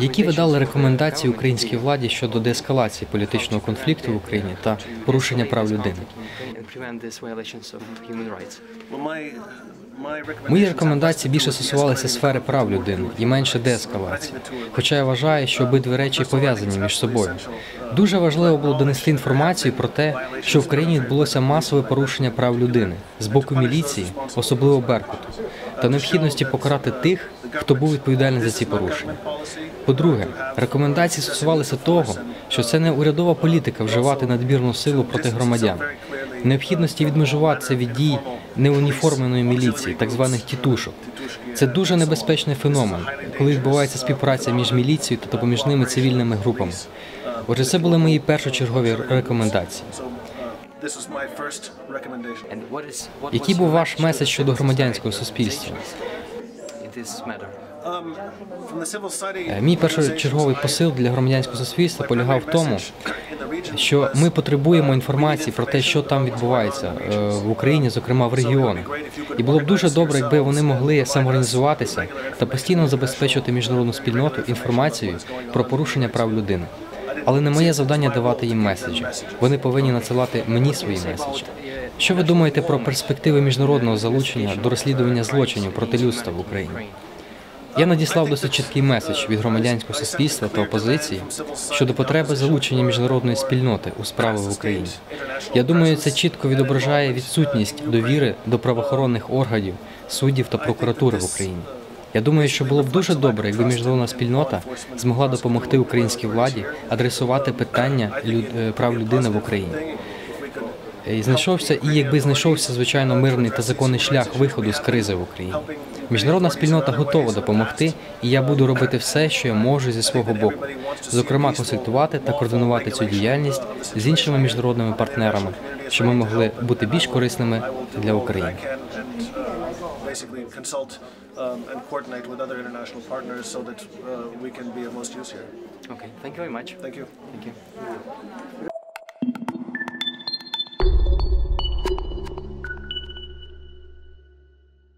Які ви дали рекомендації українській владі щодо деескалації політичного конфлікту в Україні та порушення прав людини? Мої рекомендації більше стосувалися сфери прав людини і менше деескалації. Хоча я вважаю, що обидві речі пов'язані між собою. Дуже важливо було донести інформацію про те, що в країні відбулося масове порушення прав людини з боку міліції, особливо Беркуту, та необхідності покарати тих, хто був відповідальний за ці порушення. По-друге, рекомендації стосувалися того, що це не урядова політика вживати надмірну силу проти громадян, необхідності відмежуватися від дій неуніформленої міліції, так званих тітушок. Це дуже небезпечний феномен, коли відбувається співпраця між міліцією та допоміжними цивільними групами. Отже, це були мої першочергові рекомендації. Який був ваш меседж щодо громадянського суспільства? Е, Мій першочерговий посил для громадянського суспільства полягав в тому, що ми потребуємо інформації про те, що там відбувається е, в Україні, зокрема в регіонах. І було б дуже добре, якби вони могли самоорганізуватися та постійно забезпечувати міжнародну спільноту інформацією про порушення прав людини. Але не моє завдання давати їм меседжі. Вони повинні надсилати мені свої меседжі. Що ви думаєте про перспективи міжнародного залучення до розслідування злочинів проти людства в Україні? Я надіслав досить чіткий меседж від громадянського суспільства та опозиції щодо потреби залучення міжнародної спільноти у справи в Україні. Я думаю, це чітко відображає відсутність довіри до правоохоронних органів, суддів та прокуратури в Україні. Я думаю, що було б дуже добре, якби міжнародна спільнота змогла допомогти українській владі адресувати питання е, прав людини в Україні. І знайшовся, і якби знайшовся звичайно мирний та законний шлях виходу з кризи в Україні. Міжнародна спільнота готова допомогти, і я буду робити все, що я можу зі свого боку, зокрема консультувати та координувати цю діяльність з іншими міжнародними партнерами, щоб ми могли бути більш корисними для України. um, uh. Okay, thank you very much. Thank you. Thank you.